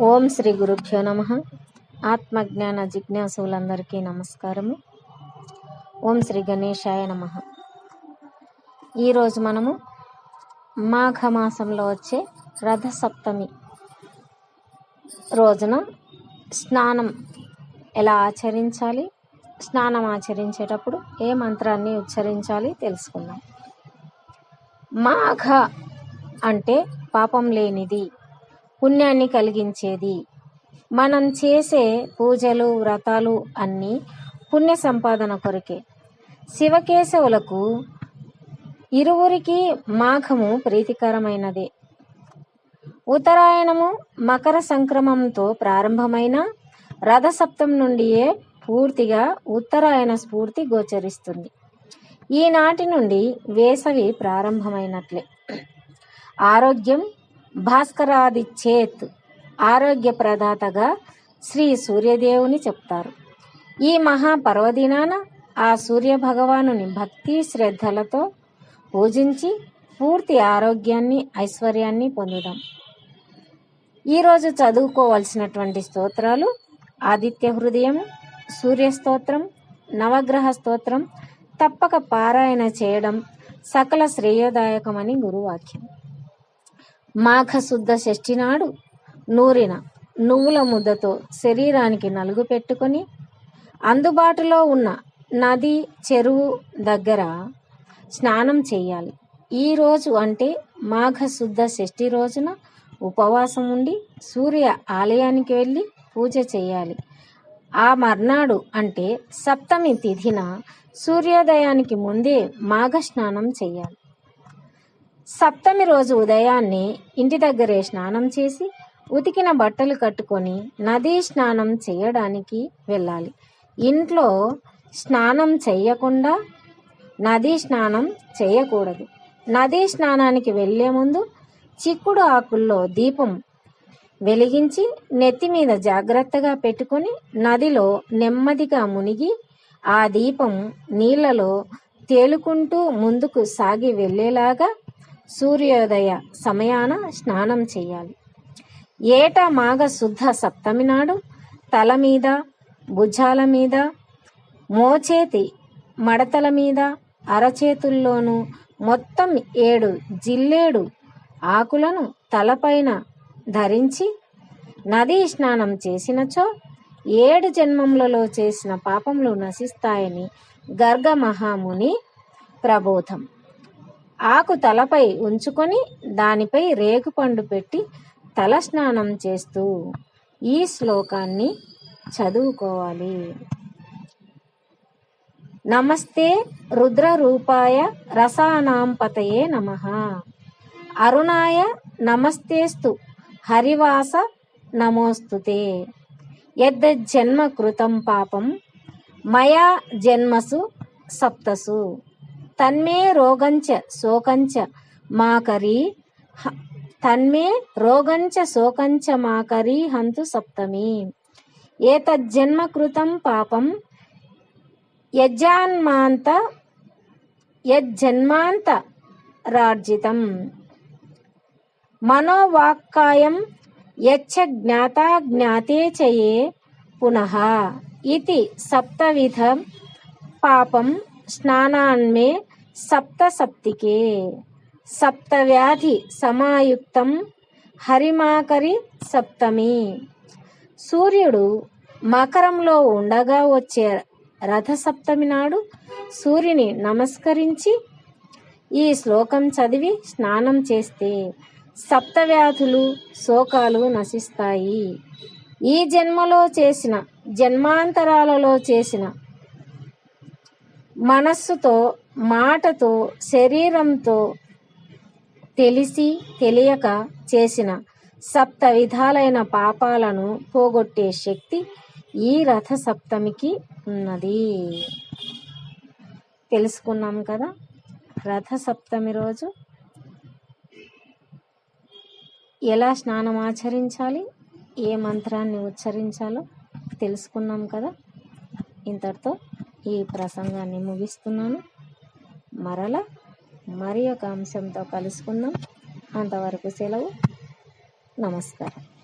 ఓం శ్రీ గురుభ్యో నమ. ఆత్మజ్ఞాన జిజ్ఞాసులందరికీ నమస్కారము. ఓం శ్రీ గణేశాయ నమ. ఈరోజు మనము మాఘమాసంలో వచ్చే రథసప్తమి రోజున స్నానం ఎలా ఆచరించాలి స్నానం ఆచరించేటప్పుడు ఏ మంత్రాన్ని ఉచ్చరించాలి తెలుసుకుందాం. మాఘ అంటే పాపం లేనిది. పుణ్యాన్ని కలిగించేది. మనం చేసే పూజలు వ్రతాలు అన్నీ పుణ్య సంపాదన కొరకే. శివకేశవులకు ఇరువురికి మాఘము ప్రీతికరమైనదే. ఉత్తరాయణము మకర సంక్రమంతో ప్రారంభమైన రథసప్తం నుండియే పూర్తిగా ఉత్తరాయణ స్ఫూర్తి గోచరిస్తుంది. ఈనాటి నుండి వేసవి ప్రారంభమైనట్లే. ఆరోగ్యం భాస్కరాది చేత్ ఆరోగ్య ప్రదాతగా శ్రీ సూర్యదేవుని చెప్తారు. ఈ మహాపర్వదినాన ఆ సూర్య భగవానుని భక్తి శ్రద్ధలతో పూజించి పూర్తి ఆరోగ్యాన్ని ఐశ్వర్యాన్ని పొందుదాం. ఈరోజు చదువుకోవలసినటువంటి స్తోత్రాలు ఆదిత్య హృదయం సూర్య స్తోత్రం నవగ్రహ స్తోత్రం తప్పక పారాయణ చేయడం సకల శ్రేయోదాయకమని గురువాక్యం. మాఘశుద్ధ షష్ఠి నాడు నూరిన నువ్వుల ముద్దతో శరీరానికి నలుగు పెట్టుకొని అందుబాటులో ఉన్న నది చెరువు దగ్గర స్నానం చేయాలి. ఈ రోజు అంటే మాఘశుద్ధ షష్ఠి రోజున ఉపవాసం ఉండి సూర్య ఆలయానికి వెళ్ళి పూజ చేయాలి. ఆ మర్నాడు అంటే సప్తమి తిథిన సూర్యోదయానికి ముందే మాఘ స్నానం చేయాలి. సప్తమి రోజు ఉదయాన్నే ఇంటి దగ్గరే స్నానం చేసి ఉతికిన బట్టలు కట్టుకొని నదీ స్నానం చేయడానికి వెళ్ళాలి. ఇంట్లో స్నానం చేయకుండా నదీ స్నానం చేయకూడదు. నదీ స్నానానికి వెళ్ళే ముందు చిక్కుడు ఆకుల్లో దీపం వెలిగించి నెత్తి మీద జాగ్రత్తగా పెట్టుకొని నదిలో నెమ్మదిగా మునిగి ఆ దీపం నీళ్ళలో తేలుకుంటూ ముందుకు సాగి వెళ్ళేలాగా సూర్యోదయ సమయాన స్నానం చేయాలి. ఏటా మాఘ శుద్ధ సప్తమి నాడు తల మీద భుజాల మీద మోచేతి మడతల మీద అరచేతుల్లోనూ మొత్తం ఏడు జిల్లేడు ఆకులను తలపైన ధరించి నదీ స్నానం చేసినచో ఏడు జన్మములలో చేసిన పాపములు నశిస్తాయని గర్గ మహాముని ప్రబోధం. ఆకు తలపై ఉంచుకొని దానిపై రేగుపండు పెట్టి తల స్నానం చేస్తూ ఈ శ్లోకాన్ని చదువుకోవాలి. నమస్తే రుద్రరూపాయ రసానాంపతయే నమ. అరుణాయ నమస్తేస్తు హరివాస నమోస్తుతే. యద్జన్మ కృతం పాపం మయా జన్మసు సప్తసు. తన్మే రోగంచ శోకంచ మాకరి తన్మే రోగంచ శోకంచ మాకరి హంతు సప్తమి. ఏతజ్జన్మ కృతం పాపం యజ్జాన్మాంత యజ్జన్మాంత రార్జితం. మనోవాక్కాయం యచ్చ జ్ఞాతా జ్ఞాతే చయే పునః ఇది సప్తవిధ పాపం స్నానాన్మే సప్త సప్తికే సప్తవ్యాధి సమాయుక్తం హరిమాకరి సప్తమి. సూర్యుడు మకరంలో ఉండగా వచ్చే రథసప్తమి నాడు సూర్యుని నమస్కరించి ఈ శ్లోకం చదివి స్నానం చేస్తే సప్తవ్యాధులు శోకాలు నశిస్తాయి. ఈ జన్మలో చేసిన జన్మాంతరాలలో చేసిన మనస్సుతో మాటతో శరీరంతో తెలిసి తెలియక చేసిన సప్త విధాలైన పాపాలను పోగొట్టే శక్తి ఈ రథ సప్తమికి ఉన్నది. తెలుసుకున్నాం కదా రథ సప్తమి రోజు. ఎలా స్నానం ఆచరించాలి? ఏ మంత్రాన్ని ఉచ్చరించాలో తెలుసుకున్నాం కదా. ఇంతటితో ఈ ప్రసంగాన్ని ముగిస్తున్నాను. మరల మరి ఒక అంశంతో కలుసుకుందాం. అంతవరకు సెలవు. నమస్కారం.